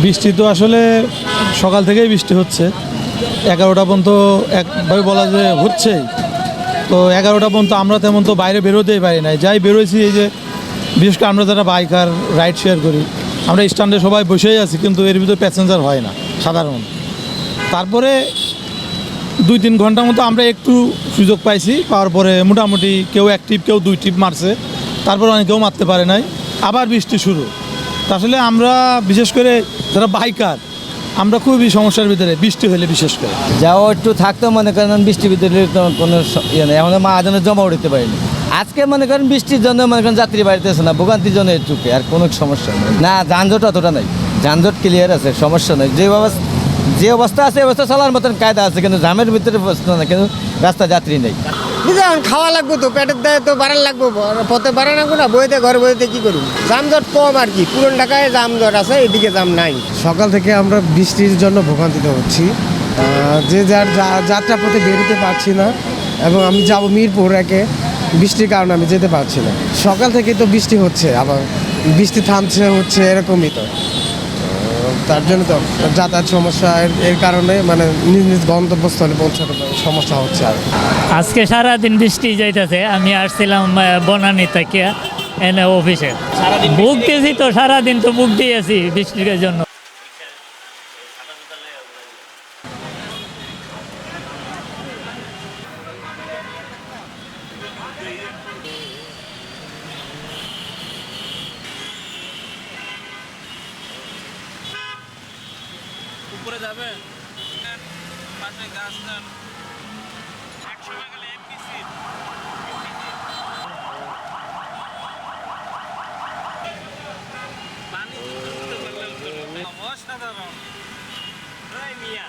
বৃষ্টি তো আসলে সকাল থেকেই বৃষ্টি হচ্ছে। এগারোটা পর্যন্ত একভাবে বলা যে হচ্ছেই। তো এগারোটা পর্যন্ত আমরা তেমন তো বাইরে বেরোতেই পারি নাই। যাই বেরোইছি, এই যে বিশেষ করে আমরা যারা বাইকার, রাইড শেয়ার করি, আমরা স্ট্যান্ডে সবাই বসেই আছি, কিন্তু এর ভিতরে প্যাসেঞ্জার হয় না সাধারণত তারপরে দুই তিন ঘণ্টার মতো আমরা একটু সুযোগ পাইছি, পাওয়ার পরে মোটামুটি কেউ এক টিপ, কেউ দুই টিপ মারছে। তারপর অনেকেও মারতে পারে নাই। আবার বৃষ্টি শুরু। আসলে আমরা বিশেষ করে যারা বাইকার, আমরা খুবই সমস্যার ভিতরে, বৃষ্টি হলে বিশেষ করে। যাও একটু থাকতো মনে করেন বৃষ্টির ভিতরে কোনো ইয়ে নেই। এখন মাহাজনে জমা উঠতে পারিনি। আজকে মনে করেন বৃষ্টির জন্য মনে করেন যাত্রী বাড়িতেছে না, ভোগান্তির জন্য চুকে আর কোনো সমস্যা নেই। না, যানজট অতটা নাই। যানজট ক্লিয়ার আছে, সমস্যা নেই। যে অবস্থা যে অবস্থা আছে অবস্থা চলার মতন কায়দা আছে, কিন্তু জামের ভিতরে অবস্থা না কিন্তু রাস্তা যাত্রী নেই। বুঝলেন খাওয়া লাগবো তো, পেটের দায়ে তো বাড়ার লাগবো পথে বাড়া লাগবো না বইতে ঘরে বইতে কি করব? জামজট কম আর কি, পুরন ঢাকায় জামজট আছে, এদিকে জাম নাই। সকাল থেকে আমরা বৃষ্টির জন্য ভোগান্তিত হচ্ছি। যে যার যাত্রা পথে বেরোতে পারছি না, এবং আমি যাব মিরপুর একে, বৃষ্টির কারণে আমি যেতে পারছি না। সকাল থেকেই তো বৃষ্টি হচ্ছে, আবার বৃষ্টি থামছে, হচ্ছে, এরকমই তো। তার জন্য তো যাতায়াত সমস্যা এর- কারণে মানে নিজ নিজ গন্তব্যস্থলে পৌঁছাতে সমস্যা হচ্ছে আর আজকে সারাদিন বৃষ্টি যাইতেছে আমি আসছিলাম বনানি বনানী থেকে এনে অফিসে। বুক দিয়েছি তো সারাদিন তো বুক দিয়েছি বৃষ্টির জন্য। উপরে যাবে। পাশে গাছ টান। একসময় গেলে এমপিসি মিয়া।